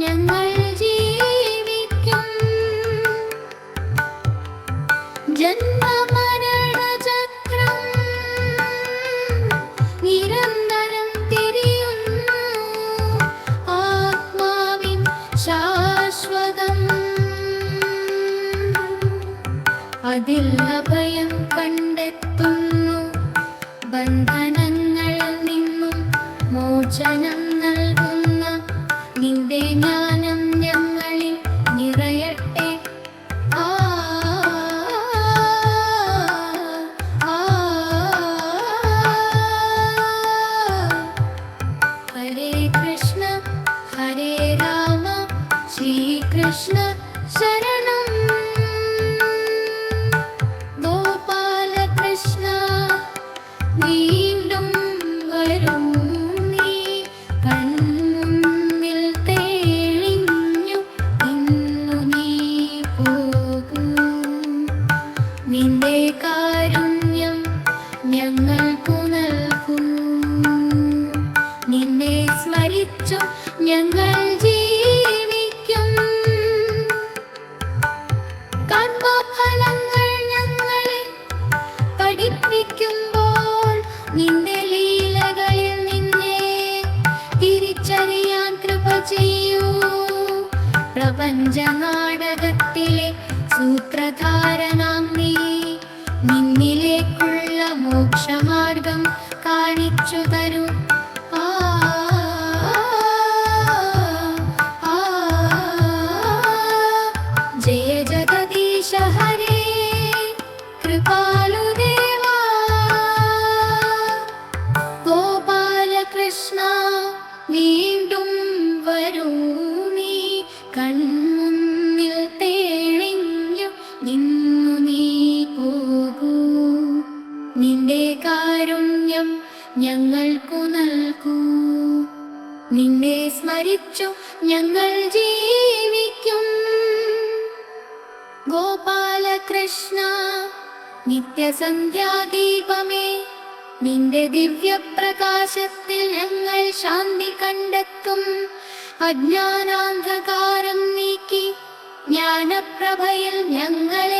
ഞങ്ങൾ ജീവിക്കും. ജന്മമരണചക്രം നിരന്തരം തിരിയുന്നു. ആത്മാവിൻ ശാശ്വതം. അതിൽ ജ്ഞാനം ഞങ്ങളിൽ നിറയട്ടെ. ഹരേ കൃഷ്ണ ഹരേ രാമ ശ്രീകൃഷ്ണ ശരണം. ഗോപാലകൃഷ്ണ വീണ്ടും പഠിപ്പിക്കുമ്പോൾ നിന്റെ ലീലകളിൽ നിന്നെ തിരിച്ചറിയാൻ കൃപ ചെയ്യൂ. പ്രപഞ്ച നാടകത്തിലെ സൂത്രധാരനാം നീ. നിന്നിലേക്കുള്ള മോക്ഷമാർഗം കാണിച്ചു തരൂ. നിന്റെ കാരുണ്യം ഞങ്ങൾക്കു നൽകൂ. നിന്നെ സ്മരിച്ചു ഞങ്ങൾ ജീവിക്കും. ഗോപാലകൃഷ്ണ നിത്യസന്ധ്യാദീപമേ നിന്റെ ദിവ്യപ്രകാശത്തിൽ ഞങ്ങൾ ശാന്തി കണ്ടെത്തും. അജ്ഞാനാന്ധകാരം നീക്കി ജ്ഞാനപ്രഭയിൽ ഞങ്ങളെ